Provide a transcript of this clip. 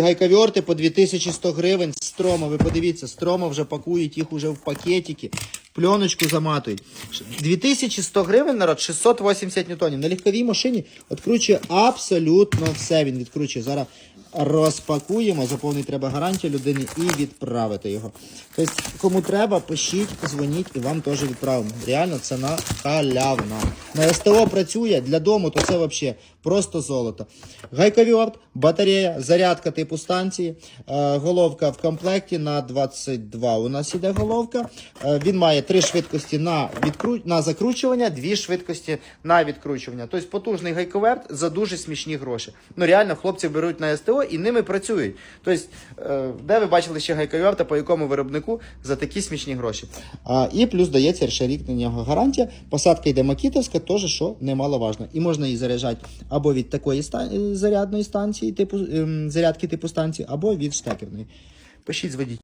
Гайковерти по 2100 гривень. Строма, ви подивіться, строма вже пакують їх уже в пакетики, пленочку заматують. 2100 гривень, народ, 680 ньютонів. На легковій машині відкручує абсолютно все. Він відкручує. Зараз розпакуємо, заповнити треба гарантію людини і відправити його. Тобто, кому треба, пишіть, дзвоніть і вам теж відправимо. Реально, ціна халявна. На СТО працює, для дому то це взагалі просто золото. Гайковерт, батарея, зарядка типу станції, е, головка в комплекті на 22 у нас іде головка. Е, він має три швидкості на, відкру... на закручування, дві швидкості на відкручування. Тобто потужний гайковерт за дуже смішні гроші. Ну реально, хлопці беруть на СТО і ними працюють. Тобто, е, де ви бачили ще гайковерта, по якому виробнику за такі смішні гроші. А, і плюс дається ще рік на нього гарантія. Посадка йде макітовська, теж що немаловажно. І можна її заряджати або від такої ста... е, зарядної станції, типу ем, зарядки типу станції, або від штекерної. Пишіть, зведіть.